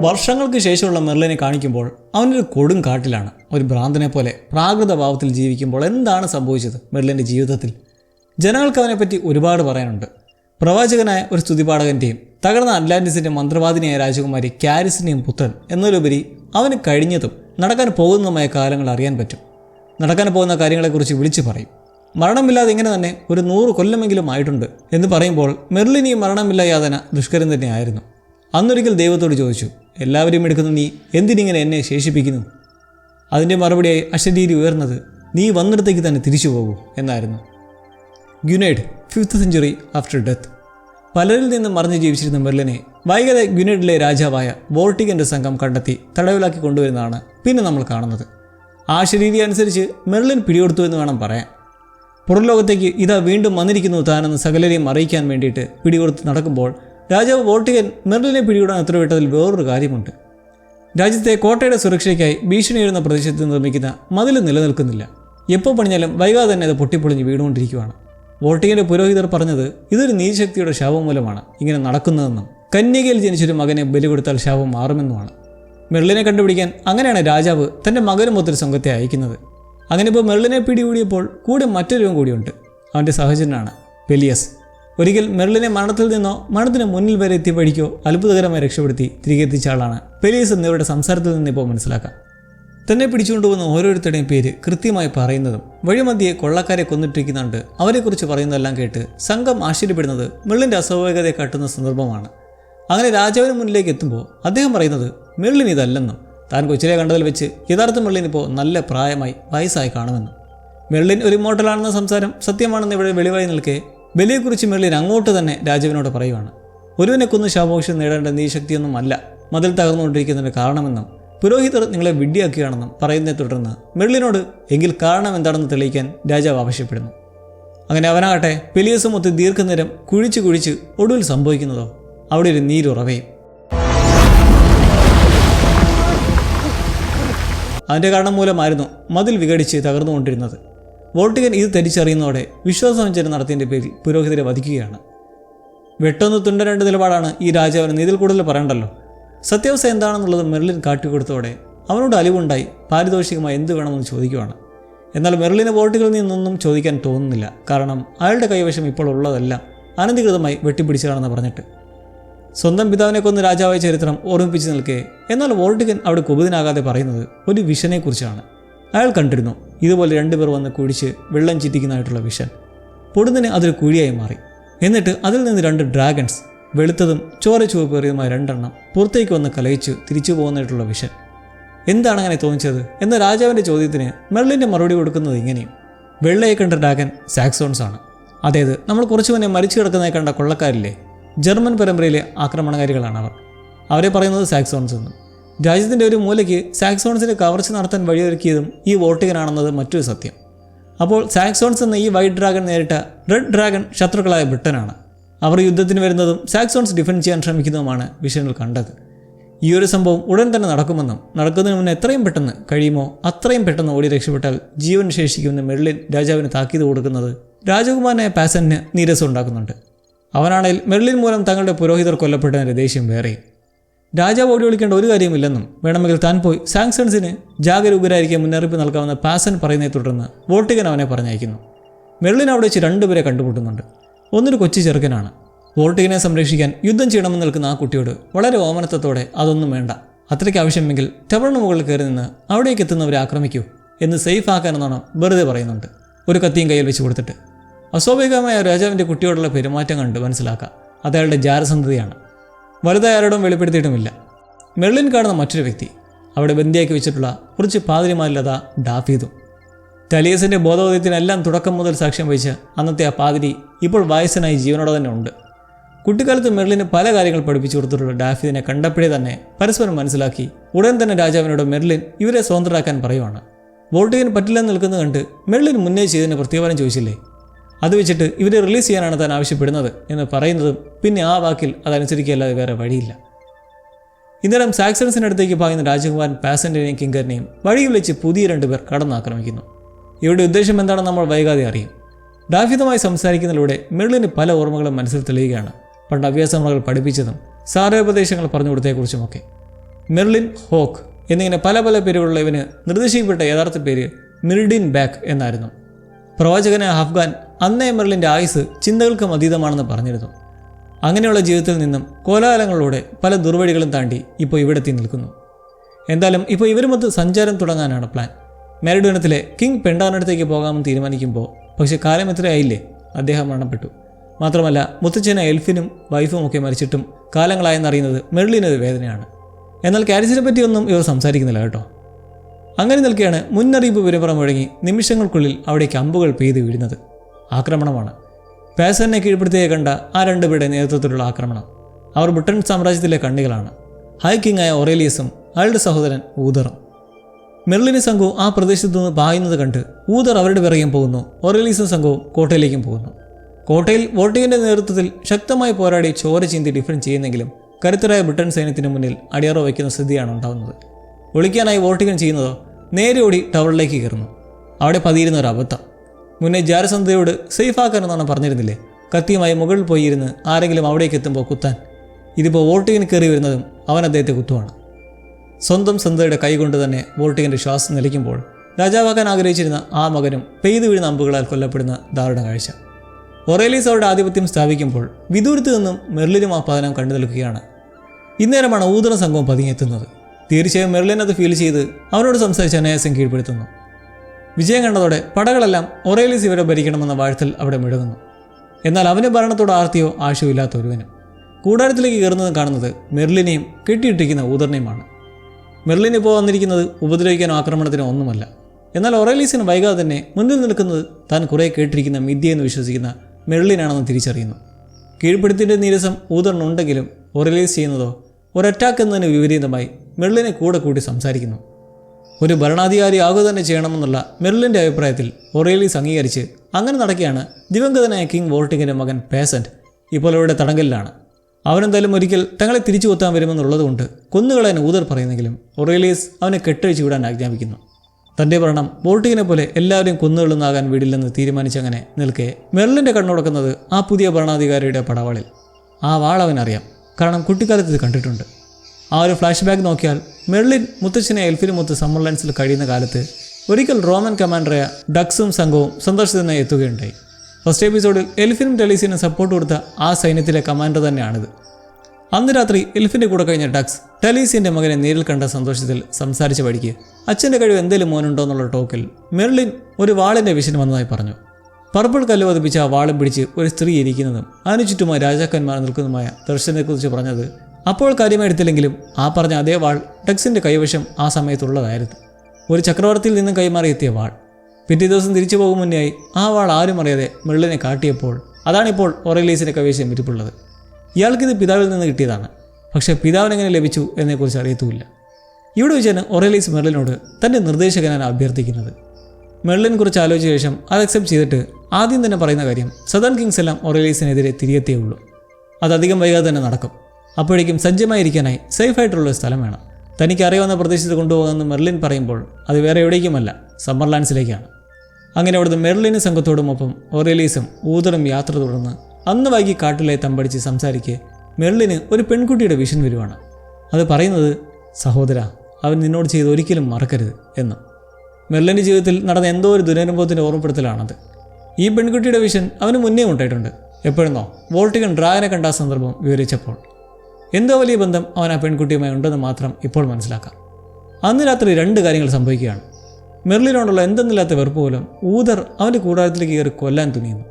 വർഷങ്ങൾക്ക് ശേഷമുള്ള മെർലിനെ കാണിക്കുമ്പോൾ അവനൊരു കൊടും കാട്ടിലാണ്. ഒരു ഭ്രാന്തനെ പോലെ പ്രാകൃത ഭാവത്തിൽ ജീവിക്കുമ്പോൾ എന്താണ് സംഭവിച്ചത് മെർലിന്റെ ജീവിതത്തിൽ? ജനങ്ങൾക്ക് അവനെപ്പറ്റി ഒരുപാട് പറയാനുണ്ട്. പ്രവാചകനായ ഒരു സ്തുതിപാഠകന്റെയും തകർന്ന അറ്റ്ലാന്റിസിന്റെ മന്ത്രവാദിനിയായ രാജകുമാരി കാരിസിന്റെയും പുത്രൻ എന്നതിലുപരി അവന് കഴിഞ്ഞതും നടക്കാൻ പോകുന്നതുമായ കാലങ്ങൾ അറിയാൻ പറ്റും. നടക്കാൻ പോകുന്ന കാര്യങ്ങളെക്കുറിച്ച് വിളിച്ചു പറയും. മരണമില്ലാതെ ഇങ്ങനെ തന്നെ ഒരു നൂറ് കൊല്ലമെങ്കിലും ആയിട്ടുണ്ട് എന്ന് പറയുമ്പോൾ മെർലിൻ മരണമില്ല യാതന ദുഷ്കരം തന്നെയായിരുന്നു. അന്നൊരിക്കൽ ദൈവത്തോട് ചോദിച്ചു എല്ലാവരെയും എടുക്കുന്ന. നീ എന്തിനിങ്ങനെ എന്നെ ശേഷിപ്പിക്കുന്നു? അതിന്റെ മറുപടിയായി അശരീരി ഉയർന്നത് നീ വന്നിടത്തേക്ക് തന്നെ തിരിച്ചു പോകൂ എന്നായിരുന്നു. ഗ്യുനൈഡ് ഫിഫ്ത്ത് സെഞ്ചുറി ആഫ്റ്റർ ഡെത്ത് പലരിൽ നിന്നും മറിഞ്ഞു ജീവിച്ചിരുന്ന മെർലിനെ വൈകാതെ ഗ്യുനൈഡിലെ രാജാവായ ബോൾട്ടിക്കന്റെ സംഘം കണ്ടെത്തി തടവിലാക്കി കൊണ്ടുവരുന്നതാണ് പിന്നെ നമ്മൾ കാണുന്നത്. ആ ശരീരി അനുസരിച്ച് മെർലിൻ പിടികൊടുത്തു എന്ന് വേണം പറയാൻ. പുറംലോകത്തേക്ക് ഇതാ വീണ്ടും വന്നിരിക്കുന്നു താനെന്ന് സകലരെയും അറിയിക്കാൻ വേണ്ടിയിട്ട് പിടികൊടുത്ത് നടക്കുമ്പോൾ രാജാവ് വോൾട്ടിഗൻ മെർലിനെ പിടികൂടാൻ ഉത്തരവിട്ടതിൽ വേറൊരു കാര്യമുണ്ട്. രാജ്യത്തെ കോട്ടയുടെ സുരക്ഷയ്ക്കായി ഭീഷണി ഉയരുന്ന പ്രദേശത്ത് നിർമ്മിക്കുന്ന മതിൽ നിലനിൽക്കുന്നില്ല. എപ്പോൾ പണിഞ്ഞാലും വൈകാതെ തന്നെ അത് പൊട്ടിപ്പൊളിഞ്ഞ് വീണുകൊണ്ടിരിക്കുകയാണ് വോട്ടിങ്ങിന്റെ പുരോഹിതർ പറഞ്ഞത് ഇതൊരു നീതിശക്തിയുടെ ശാപം മൂലമാണ് ഇങ്ങനെ നടക്കുന്നതെന്നും കന്യകയിൽ ജനിച്ചൊരു മകനെ ബലി കൊടുത്താൽ ശാപം മാറുമെന്നുമാണ്. മെർലിനെ കണ്ടുപിടിക്കാൻ അങ്ങനെയാണ് രാജാവ് തന്റെ മകനും ഒത്തൊരു സംഘത്തെ അയക്കുന്നത്. അങ്ങനെ ഇപ്പോൾ മെർലിനെ പിടികൂടിയപ്പോൾ കൂടെ മറ്റൊരു കൂടിയുണ്ട്. അവന്റെ സഹചരനാണ് പെലിയസ്. ഒരിക്കൽ മെർലിനെ മരണത്തിൽ നിന്നോ മരണത്തിന് മുന്നിൽ വരെ എത്തി പഠിക്കോ അത്ഭുതകരമായി രക്ഷപ്പെടുത്തി തിരികെ എത്തിച്ച ആളാണ്. പെലീസ് എന്നിവരുടെ സംസാരത്തിൽ നിന്ന് ഇപ്പോൾ മനസ്സിലാക്കാം. തന്നെ പിടിച്ചുകൊണ്ടുവന്ന ഓരോരുത്തരുടെയും പേര് കൃത്യമായി പറയുന്നതും വഴിമധ്യയെ കൊള്ളക്കാരെ കൊന്നിട്ടിരിക്കുന്നുണ്ട്. അവരെക്കുറിച്ച് പറയുന്നതെല്ലാം കേട്ട് സംഘം ആശ്ചര്യപ്പെടുന്നത് മെള്ളിന്റെ അസ്വാഭാവികതയെ കാട്ടുന്ന സന്ദർഭമാണ്. അങ്ങനെ രാജാവിന് മുന്നിലേക്ക് എത്തുമ്പോൾ അദ്ദേഹം പറയുന്നത് മെർലിൻ ഇതല്ലെന്നും താൻ കൊച്ചിലെ കണ്ടതിൽ വെച്ച് യഥാർത്ഥ മെർലിൻ ഇപ്പോൾ നല്ല പ്രായമായി വയസ്സായി കാണുമെന്നും. മെർലിൻ ഒരു മോട്ടലാണെന്ന സംസാരം സത്യമാണെന്ന് ഇവിടെ വെളിവായി നിൽക്കെ ബലിയെക്കുറിച്ച് മെർലിൻ അങ്ങോട്ട് തന്നെ രാജാവിനോട് പറയുവാണ്. ഒരുവിനെ കൊന്ന് ശാമോക്ഷം നേടേണ്ട നീശക്തിയൊന്നും അല്ല മതിൽ തകർന്നുകൊണ്ടിരിക്കുന്നതിന് കാരണമെന്നും പുരോഹിതർ നിങ്ങളെ വിഡ്ഢിയാക്കുകയാണെന്നും പറയുന്നതിനെ തുടർന്ന് മെർലിനോട് എങ്കിൽ കാരണം എന്താണെന്ന് തെളിയിക്കാൻ രാജാവ് ആവശ്യപ്പെടുന്നു. അങ്ങനെ അവനാകട്ടെ പെലിയസും ഒത്ത് ദീർഘനേരം കുഴിച്ച് കുഴിച്ച് ഒടുവിൽ സംഭവിക്കുന്നതോ? അവിടെ ഒരു നീരുറവയും അതിന്റെ കാരണം മൂലമായിരുന്നു മതിൽ വിഘടിച്ച് തകർന്നുകൊണ്ടിരുന്നത്. വോൾട്ടികൻ ഇത് തിരിച്ചറിയുന്നതോടെ വിശ്വാസവഞ്ചന നടത്തിയതിന്റെ പേരിൽ പുരോഹിതരെ വധിക്കുകയാണ്. വെട്ടൊന്ന് തുണ്ട രണ്ട് നിലപാടാണ് ഈ രാജാവിന് നീതിൽ കൂടുതൽ പറയണ്ടല്ലോ. സത്യാവസ്ഥ എന്താണെന്നുള്ളത് മെർലിൻ കാട്ടിക്കൊടുത്തോടെ അവനോട് അലിവുണ്ടായി പാരിതോഷികമായി എന്ത് വേണമെന്ന് ചോദിക്കുവാണ്. എന്നാൽ മെർലിന് വോട്ടുകളിൽ നിന്നൊന്നും ചോദിക്കാൻ തോന്നുന്നില്ല. കാരണം അയാളുടെ കൈവശം ഇപ്പോൾ ഉള്ളതെല്ലാം. അനധികൃതമായി വെട്ടിപ്പിടിച്ചതാണെന്ന് പറഞ്ഞിട്ട്. സ്വന്തം പിതാവിനെ കൊന്ന് രാജാവായ ചരിത്രം ഓർമ്മിപ്പിച്ച് നിൽക്കെ എന്നാൽ വോൾട്ടികൻ അവിടെ കുപിതനാകാതെ പറയുന്നത് ഒരു വിഷനെക്കുറിച്ചാണ്. അയാൾ കണ്ടിരുന്നു. ഇതുപോലെ രണ്ടുപേർ വന്ന് കുഴിച്ച് വെള്ളം ചിറ്റിക്കുന്നതായിട്ടുള്ള വിഷൻ. പൊടുന്നിന് അതൊരു കുഴിയായി മാറി. എന്നിട്ട് അതിൽ നിന്ന് രണ്ട് ഡ്രാഗൺസ് വെളുത്തതും ചോര ചുവപ്പേറിയതുമായ രണ്ടെണ്ണം പുറത്തേക്ക് വന്ന് കലയിച്ച് തിരിച്ചു പോകുന്നതായിട്ടുള്ള വിഷൻ. എന്താണ് അങ്ങനെ തോന്നിച്ചത് എന്ന രാജാവിന്റെ ചോദ്യത്തിന് മെർലിന്റെ മറുപടി കൊടുക്കുന്നത് ഇങ്ങനെയും. വെള്ളയെ കണ്ട ഡ്രാഗൻ സാക്സോൺസ് ആണ്. അതായത് നമ്മൾ കുറച്ചു മുന്നേ മരിച്ചു കിടക്കുന്നതായി കണ്ട കൊള്ളക്കാരില്ലേ? ജർമ്മൻ പരമ്പരയിലെ ആക്രമണകാരികളാണ് അവർ. അവരെ പറയുന്നത് സാക്സോൺസ് എന്നും. രാജ്യത്തിന്റെ ഒരു മൂലയ്ക്ക് സാക്സോൺസിന്റെ കവർച്ച നടത്താൻ വഴിയൊരുക്കിയതും ഈ വോട്ടികനാണെന്നത് മറ്റൊരു സത്യം. അപ്പോൾ സാക്സോൺസ് എന്ന ഈ വൈറ്റ് ഡ്രാഗൺ നേരിട്ട റെഡ് ഡ്രാഗൺ ശത്രുക്കളായ ബ്രിട്ടനാണ്. അവർ യുദ്ധത്തിന് വരുന്നതും സാക്സോൺസ് ഡിഫെൻഡ് ചെയ്യാൻ ശ്രമിക്കുന്നതുമാണ് വിഷയങ്ങൾ കണ്ടത്. ഈ ഒരു സംഭവം ഉടൻ തന്നെ നടക്കുമെന്നും നടക്കുന്നതിന് മുന്നേ എത്രയും പെട്ടെന്ന് കഴിയുമോ അത്രയും പെട്ടെന്ന് ഓടി രക്ഷപ്പെട്ടാൽ ജീവൻ ശേഷിക്കുമെന്ന് മെർലിൻ രാജാവിന് താക്കീത് കൊടുക്കുന്നത് രാജകുമാരനായ പാസന് നീരസം ഉണ്ടാക്കുന്നുണ്ട്. അവനാണെങ്കിൽ മെർലിൻ മൂലം തങ്ങളുടെ പുരോഹിതർ കൊല്ലപ്പെട്ടതിന്റെ ദേഷ്യം വേറെയും. രാജാവ് ഓടി വിളിക്കേണ്ട ഒരു കാര്യമില്ലെന്നും വേണമെങ്കിൽ താൻ പോയി സാങ്സൺസിന് ജാഗരൂകരായിരിക്കാൻ മുന്നറിയിപ്പ് നൽകാമെന്ന് പാസൻ പറയുന്നതിനെ തുടർന്ന് വോട്ടികൻ അവനെ പറഞ്ഞയക്കുന്നു. മെർലിൻ അവിടെ വെച്ച് രണ്ടുപേരെ കണ്ടുമുട്ടുന്നുണ്ട്. ഒന്നൊരു കൊച്ചു ചെറുക്കനാണ്. വോൾട്ടിഗനെ സംരക്ഷിക്കാൻ യുദ്ധം ചെയ്യണമെന്ന് നിൽക്കുന്ന ആ കുട്ടിയോട് വളരെ ഓമനത്വത്തോടെ അതൊന്നും വേണ്ട. അത്രയ്ക്ക് ആവശ്യമെങ്കിൽ ടവറിന് മുകളിൽ കയറി നിന്ന് അവിടേക്ക് എത്തുന്നവരെ ആക്രമിക്കൂ എന്ന് സേഫ് ആക്കാനെന്നാണ് വെറുതെ പറയുന്നുണ്ട്. ഒരു കത്തിയും കയ്യിൽ വെച്ച് കൊടുത്തിട്ട്. അസ്വാഭാവികമായ രാജാവിന്റെ കുട്ടിയോടുള്ള പെരുമാറ്റം കണ്ട് മനസ്സിലാക്കാം. അതയാളുടെ ജാരസന്ധതയാണ്. വലുതായി ആരോടും വെളിപ്പെടുത്തിയിട്ടുമില്ല. മെർലിൻ കാണുന്ന മറ്റൊരു വ്യക്തി അവിടെ ബന്ദിയാക്കി വെച്ചിട്ടുള്ള കുറച്ച് പാതിരിമാരിലത ഡാഫീദും. തലിയസിന്റെ ബോധോദയത്തിനെല്ലാം തുടക്കം മുതൽ സാക്ഷ്യം വഹിച്ച അന്നത്തെ ആ പാതിരി ഇപ്പോൾ വയസ്സനായി ജീവനോടെ തന്നെ ഉണ്ട്. കുട്ടിക്കാലത്ത് മെർലിന് പല കാര്യങ്ങൾ പഠിപ്പിച്ചു കൊടുത്തിട്ടുള്ള ഡാഫിദിനെ കണ്ടപ്പോഴേ തന്നെ പരസ്പരം മനസ്സിലാക്കി ഉടൻ തന്നെ രാജാവിനോട് മെർലിൻ ഇവരെ സ്വതന്ത്രരാക്കാൻ പറയുവാണ്. വോൾട്ടിങ്ങിന് പറ്റില്ലെന്ന് നിൽക്കുന്നത് കണ്ട് മെർലിൻ മുന്നേ ചെയ്തതിന് പ്രത്യേകം ചോദിച്ചില്ലേ? അത് വെച്ചിട്ട് ഇവരെ റിലീസ് ചെയ്യാനാണ് താൻ ആവശ്യപ്പെടുന്നത് എന്ന് പറയുന്നതും പിന്നെ ആ വാക്കിൽ അതനുസരിക്കുകയല്ലാതെ വേറെ വഴിയില്ല. ഇന്നേരം സാക്സൺസിനടുത്തേക്ക് പായുന്ന രാജകുമാരൻ പാസഞ്ചറിനെയും കിങ്കറിനെയും വഴിയിൽ വെച്ച് പുതിയ രണ്ടുപേർ കടന്നാക്രമിക്കുന്നു. ഇവരുടെ ഉദ്ദേശം എന്താണെന്ന് നമ്മൾ വൈകാതെ അറിയും. ഡാഫിതമായി സംസാരിക്കുന്നതിലൂടെ മെറിലിന് പല ഓർമ്മകളും മനസ്സിൽ തെളിയുകയാണ്. പണ്ട് അഭ്യാസമുറകൾ പഠിപ്പിച്ചതും സാരോപദേശങ്ങൾ പറഞ്ഞു കൊടുത്തതിനെക്കുറിച്ചുമൊക്കെ. മെർലിൻ ഹോക്ക് എന്നിങ്ങനെ പല പല പേരുകളുള്ള ഇവന് നിർദ്ദേശിക്കപ്പെട്ട യഥാർത്ഥ പേര് മിർഡിൻ ബാക്ക് എന്നായിരുന്നു. പ്രവാചകനായ അഫ്ഗാൻ അന്നേ മെർലിന്റെ ആയുസ് ചിന്തകൾക്കും അതീതമാണെന്ന് പറഞ്ഞിരുന്നു. അങ്ങനെയുള്ള ജീവിതത്തിൽ നിന്നും കോലാഹലങ്ങളിലൂടെ പല ദുർവഴികളും താണ്ടി ഇപ്പോൾ ഇവിടെത്തി നിൽക്കുന്നു. എന്തായാലും ഇപ്പോൾ ഇവരുമൊത്ത് സഞ്ചാരം തുടങ്ങാനാണ് പ്ലാൻ. മാരിഡോനത്തിലെ കിങ് പെണ്ടാനടുത്തേക്ക് പോകാമെന്ന് തീരുമാനിക്കുമ്പോൾ പക്ഷേ കാലം എത്രയായില്ലേ? അദ്ദേഹം മരണപ്പെട്ടു. മാത്രമല്ല മുത്തച്ഛന എൽഫിനും വൈഫും ഒക്കെ മരിച്ചിട്ടും കാലങ്ങളായെന്നറിയുന്നത് മെർലിനൊരു വേദനയാണ്. എന്നാൽ കാരിസിനെ പറ്റിയൊന്നും ഇവർ സംസാരിക്കുന്നില്ല കേട്ടോ. അങ്ങനെ നിൽക്കെയാണ് മുന്നറിയിപ്പ് വിവരപ്പുറം മുഴങ്ങി നിമിഷങ്ങൾക്കുള്ളിൽ അവിടേക്ക് അമ്പുകൾ പെയ്ത് വീഴുന്നത്. ആക്രമണമാണ്. പേസറിനെ കീഴ്പ്പെടുത്തിയെ കണ്ട ആ രണ്ടുപേരുടെ നേതൃത്വത്തിലുള്ള ആക്രമണം. അവർ ബ്രിട്ടൻ സാമ്രാജ്യത്തിലെ കണ്ണികളാണ്. ഹൈ കിങ്ങായ ഒറേലിയസും അയാളുടെ സഹോദരൻ ഊതറും. മെർലിനി സംഘവും ആ പ്രദേശത്തു നിന്ന് പായുന്നത് കണ്ട് ഊതർ അവരുടെ പിറകെയും പോകുന്നു. ഒറേലീസും സംഘവും കോട്ടയിലേക്കും പോകുന്നു. കോട്ടയിൽ വോട്ടിങ്ങിന്റെ നേതൃത്വത്തിൽ ശക്തമായി പോരാടി ചോര ചീന്തി ഡിഫൻഡ് ചെയ്യുന്നെങ്കിലും കരുത്തരായ ബ്രിട്ടൻ സൈന്യത്തിന് മുന്നിൽ അടിയറ വയ്ക്കുന്ന സ്ഥിതിയാണ് ഉണ്ടാകുന്നത് ഒളിക്കാനായി വോട്ടിങ്ങൻ ചെയ്യുന്നതോ നേരെ ഓടി ടവറിലേക്ക് കയറുന്നു. അവിടെ പതിയിരുന്ന ഒരു അബദ്ധം. മുന്നേ ജാരസന്ധയോട് സേഫാക്കാനെന്നാണ് പറഞ്ഞിരുന്നില്ലേ? കത്തിയുമായി മുകളിൽ പോയിരുന്ന് ആരെങ്കിലും അവിടേക്ക് എത്തുമ്പോൾ കുത്താൻ. ഇതിപ്പോൾ വോട്ടിങ്ങിന് കയറി വരുന്നതും അവൻ അദ്ദേഹത്തെ കുത്തുവാണ്. സ്വന്തം സന്ധയുടെ കൈകൊണ്ട് തന്നെ വോട്ടിങ്ങിന്റെ ശ്വാസം നിലയ്ക്കുമ്പോൾ രാജാവാക്കാൻ ആഗ്രഹിച്ചിരുന്ന ആ മകനും പെയ്തു വീഴുന്ന അമ്പുകളാൽ കൊല്ലപ്പെടുന്ന ദാരുണ കാഴ്ച. ഒറേലീസ് അവരുടെ ആധിപത്യം സ്ഥാപിക്കുമ്പോൾ വിദൂരത്ത് നിന്നും മെർലിനും ആ പതനം കണ്ടു നിൽക്കുകയാണ്. ഇന്നേരമാണ് ഊതറ സംഘവും പതുങ്ങിയെത്തുന്നത്. തീർച്ചയായും മെർലിൻ അത് ഫീൽ ചെയ്ത് അവനോട് സംസാരിച്ച് അനായാസം കീഴ്പ്പെടുത്തുന്നു. വിജയം കണ്ടതോടെ പടകളെല്ലാം ഒറേലിസ് ഇവരെ ഭരിക്കണമെന്ന വാഴ്ത്തൽ അവിടെ മിടങ്ങുന്നു. എന്നാൽ അവന് ഭരണത്തോട് ആർത്തിയോ ആശയോ ഇല്ലാത്ത ഒരുവനും. കൂടാരത്തിലേക്ക് കയറുന്നത് കാണുന്നത് മെർലിനെയും കെട്ടിയിട്ടിരിക്കുന്ന ഊതറിനെയുമാണ്. മെർലിൻ ഇപ്പോൾ വന്നിരിക്കുന്നത് ഉപദ്രവിക്കാനോ ആക്രമണത്തിനോ ഒന്നുമല്ല. എന്നാൽ ഒറേലീസിന് വൈകാതെ തന്നെ മുന്നിൽ നിൽക്കുന്നത് താൻ കുറേ കേട്ടിരിക്കുന്ന മിഥ്യയെന്ന് വിശ്വസിക്കുന്ന മെർലിനാണെന്ന് തിരിച്ചറിയുന്നു. കീഴ്പ്പെടുത്തിന്റെ നീരസം ഊതറിനുണ്ടെങ്കിലും ഒറേലീസ് ചെയ്യുന്നതോ ഒരറ്റാക്ക് എന്നതിന് വിപരീതമായി മെർലിനെ കൂടെ കൂട്ടി സംസാരിക്കുന്നു. ഒരു ഭരണാധികാരി ആകുക തന്നെ ചെയ്യണമെന്നുള്ള മെർലിന്റെ അഭിപ്രായത്തിൽ ഒറേലീസ് അംഗീകരിച്ച് അങ്ങനെ നടക്കുകയാണ് ദിവംഗതനായ കിങ് വോൾട്ടിങ്ങിന്റെ മകൻ പേസന്റ് ഇപ്പോൾ ഇവിടെ തടങ്കലിലാണ്. അവനെന്തായാലും ഒരിക്കൽ തങ്ങളെ തിരിച്ചു കൊത്താൻ വരുമെന്നുള്ളതുകൊണ്ട് കൊന്നുകളയാൻ ഊതർ പറയുന്നെങ്കിലും ഒറേലീസ് അവനെ കെട്ടഴിച്ചു വിടാൻ ആജ്ഞാപിക്കുന്നു. തന്റെ ഭരണം വോൾട്ടിങ്ങിനെ പോലെ എല്ലാവരും കൊന്നുകൊള്ളുന്നാകാൻ വീടില്ലെന്ന് തീരുമാനിച്ചങ്ങനെ നിൽക്കെ മെർലിന്റെ കണ്ണുടക്കുന്നത് ആ പുതിയ ഭരണാധികാരിയുടെ പടവാളിൽ. ആ വാൾ അവനറിയാം. കാരണം കുട്ടിക്കാലത്ത് ഇത് കണ്ടിട്ടുണ്ട്. ആ ഒരു ഫ്ലാഷ് ബാക്ക് നോക്കിയാൽ മെർലിൻ മുത്തച്ഛനെ എൽഫിനുമൊത്ത് സമ്മർ ലാൻഡ്സിൽ കഴിയുന്ന കാലത്ത് ഒരിക്കൽ റോമൻ കമാൻഡറായ ഡക്സും സംഘവും സന്ദർശനത്തിനായി എത്തുകയുണ്ടായി. ഫസ്റ്റ് എപ്പിസോഡിൽ എൽഫിനും ടെലീസിനും സപ്പോർട്ട് കൊടുത്ത ആ സൈന്യത്തിലെ കമാൻഡർ തന്നെയാണിത്. അന്ന് രാത്രി എൽഫിന്റെ കൂടെ കഴിഞ്ഞ ഡക്സ് ടെലീസിന്റെ മകനെ നേരിൽ കണ്ട സന്തോഷത്തിൽ സംസാരിച്ച വഴിക്ക് അച്ഛന്റെ കഴിവ് എന്തെങ്കിലും മോനുണ്ടോ? എന്നുള്ള ടോക്കിൽ മെർലിൻ ഒരു വാളിന്റെ വിഷൻ വന്നതായി പറഞ്ഞു. പർപ്പിൾ കല്ല് പതിപ്പിച്ച ആ വാളും പിടിച്ച് ഒരു സ്ത്രീ ഇരിക്കുന്നതും അതിനു ചുറ്റുമായി രാജാക്കന്മാർ നിൽക്കുന്നതുമായ ദർശനത്തെക്കുറിച്ച് പറഞ്ഞത് അപ്പോൾ കാര്യമെടുത്തില്ലെങ്കിലും ആ പറഞ്ഞ അതേ വാൾ ടെക്സിന്റെ കൈവശം ആ സമയത്തുള്ളതായിരുന്നു. ഒരു ചക്രവർത്തിയിൽ നിന്നും കൈമാറിയെത്തിയ വാൾ. പിറ്റേ ദിവസം തിരിച്ചു പോകും മുന്നേയായി ആ വാൾ ആരും അറിയാതെ മെള്ളിനെ കാട്ടിയപ്പോൾ അതാണിപ്പോൾ ഒറലീസിന്റെ കൈവശം ഇരിപ്പുള്ളത്. ഇയാൾക്കിത് പിതാവിൽ നിന്ന് കിട്ടിയതാണ്. പക്ഷേ പിതാവിനെങ്ങനെ ലഭിച്ചു എന്നെക്കുറിച്ച് അറിയത്തുമില്ല. ഇവിടെ വെച്ചാണ് ഒറേലീസ് മെർലിനോട് തന്റെ നിർദ്ദേശകനാണ് അഭ്യർത്ഥിക്കുന്നത്. മെള്ളിനെ കുറിച്ച് ആലോചിച്ച ശേഷം അത് അക്സെപ്റ്റ് ചെയ്തിട്ട് ആദ്യം തന്നെ പറയുന്ന കാര്യം സദൺ കിങ്സ് എല്ലാം ഒറേലീസിനെതിരെ തിരിയെത്തേ ഉള്ളൂ. അതധികം വൈകാതെ തന്നെ നടക്കും. അപ്പോഴേക്കും സജ്ജമായിരിക്കാനായി സേഫായിട്ടുള്ള ഒരു സ്ഥലം വേണം. തനിക്ക് അറിയാവുന്ന പ്രദേശത്ത് കൊണ്ടുപോകുമെന്ന് മെർലിൻ പറയുമ്പോൾ അത് വേറെ എവിടേക്കുമല്ല സമ്മർലാൻഡ്സിലേക്കാണ് അങ്ങനെ അവിടുന്ന് മെർലിനും സംഘത്തോടുമൊപ്പം ഒറേലീസും ഊതറും യാത്ര തുടർന്ന് അന്ന് വൈകി കാട്ടിലെ തമ്പടിച്ച് സംസാരിക്കെ മെർലിന് ഒരു പെൺകുട്ടിയുടെ വിഷൻ വരുവാണ്. അത് പറയുന്നത് സഹോദര അവൻ നിന്നോട് ചെയ്ത് ഒരിക്കലും മറക്കരുത് എന്ന്. മെർലിന്റെ ജീവിതത്തിൽ നടന്ന എന്തോ ഒരു ദുരനുഭവത്തിന്റെ ഓർമ്മപ്പെടുത്തലാണത്. ഈ പെൺകുട്ടിയുടെ വിഷൻ അവന് മുന്നേ ഉണ്ടായിട്ടുണ്ട്. എപ്പോഴെന്നോ വോൾട്ടികൻ ഡ്രാഗനെ കണ്ട സന്ദർഭം വിവരിച്ചപ്പോൾ. എന്തോ വലിയ ബന്ധം അവൻ ആ പെൺകുട്ടിയുമായി ഉണ്ടെന്ന് മാത്രം ഇപ്പോൾ മനസ്സിലാക്കാം. അന്ന് രാത്രി രണ്ട് കാര്യങ്ങൾ സംഭവിക്കുകയാണ്. മെർലിനോടുള്ള എന്തെന്നില്ലാത്ത വെറുപ്പ് പോലും ഊതർ അവന്റെ കൂടാരത്തിലേക്ക് കയറി കൊല്ലാൻ തുനിയുന്നു.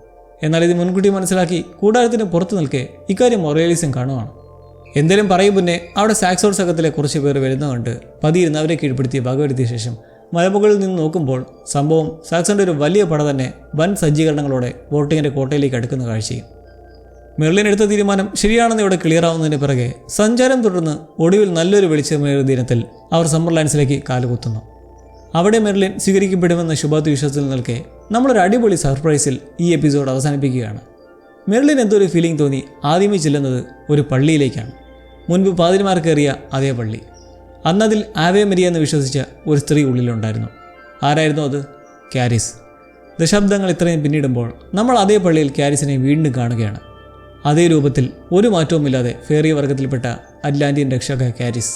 എന്നാൽ ഇത് മുൻകൂട്ടി മനസ്സിലാക്കി കൂടാരത്തിന് പുറത്തു നിൽക്കെ ഇക്കാര്യം മൊറേലിസം കാണുവാണ്. എന്തേലും പറയും മുന്നേ അവിടെ സാക്സോൺ സംഘത്തിലെ കുറച്ച് പേർ വരുന്നതുകൊണ്ട് പതിയിരുന്ന് അവരെ കീഴ്പ്പെടുത്തി വകവരുത്തിയ ശേഷം മലമുകളിൽ നിന്ന് നോക്കുമ്പോൾ സംഭവം സാക്സന്റെ ഒരു വലിയ പട തന്നെ വൻ സജ്ജീകരണങ്ങളോടെ വോട്ടിങ്ങിന്റെ കോട്ടയിലേക്ക് അടുക്കുന്ന കാഴ്ചയും. മെർലിൻ എടുത്ത തീരുമാനം ശരിയാണെന്ന് ഇവിടെ ക്ലിയർ ആവുന്നതിന് പിറകെ സഞ്ചാരം തുടർന്ന് ഒടുവിൽ നല്ലൊരു വെളിച്ചമേറിയ ദിനത്തിൽ അവർ സമ്മർ ലാൻഡ്സിലേക്ക് കാലുകുത്തുന്നു. അവിടെ മെർലിൻ സ്വീകരിക്കപ്പെടുമെന്ന ശുഭാപ്തി വിശ്വാസത്തിൽ നിൽക്കെ നമ്മളൊരു അടിപൊളി സർപ്രൈസിൽ ഈ എപ്പിസോഡ് അവസാനിപ്പിക്കുകയാണ്. മെർലിൻ എന്തോ ഒരു ഫീലിംഗ് തോന്നി ആദ്യമേ ചെല്ലുന്നത് ഒരു പള്ളിയിലേക്കാണ്. മുൻപ് പാതിരിമാർ കയറിയ അതേ പള്ളി. അന്നതിൽ ആവേ മരിയ എന്ന് വിശ്വസിച്ച ഒരു സ്ത്രീ ഉള്ളിലുണ്ടായിരുന്നു. ആരായിരുന്നു അത്? ക്യാരിസ്. ദശാബ്ദങ്ങൾ ഇത്രയും പിന്നിടുമ്പോൾ നമ്മൾ അതേ പള്ളിയിൽ ക്യാരിസിനെ വീണ്ടും കാണുകയാണ്. അതേ രൂപത്തിൽ ഒരു മാറ്റവുമില്ലാതെ ഫേറിയ വർഗത്തിൽപ്പെട്ട അറ്റ്ലാന്റിയൻ രക്ഷക കാരിസ്.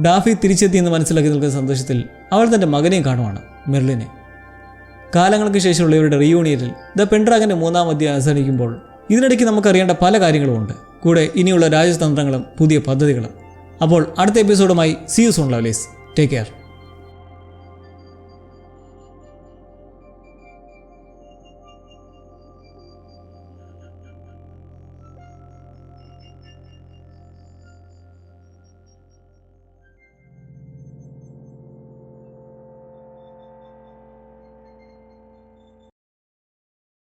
ഡാഫി തിരിച്ചെത്തിയെന്ന് മനസ്സിലാക്കി നിൽക്കുന്ന സന്തോഷത്തിൽ അവൾ തന്റെ മകനെയും കാണുവാണ് മെർലിനെ. കാലങ്ങൾക്ക് ശേഷമുള്ള ഇവരുടെ റീയൂണിയനിൽ ദ പെൻഡ്രാഗന്റെ മൂന്നാം അധ്യായം അവസാനിക്കുമ്പോൾ ഇതിനിടയ്ക്ക് നമുക്കറിയേണ്ട പല കാര്യങ്ങളുമുണ്ട്. കൂടെ ഇനിയുള്ള രാജതന്ത്രങ്ങളും പുതിയ പദ്ധതികളും. അപ്പോൾ അടുത്ത എപ്പിസോഡുമായി see you soon Lovelace take care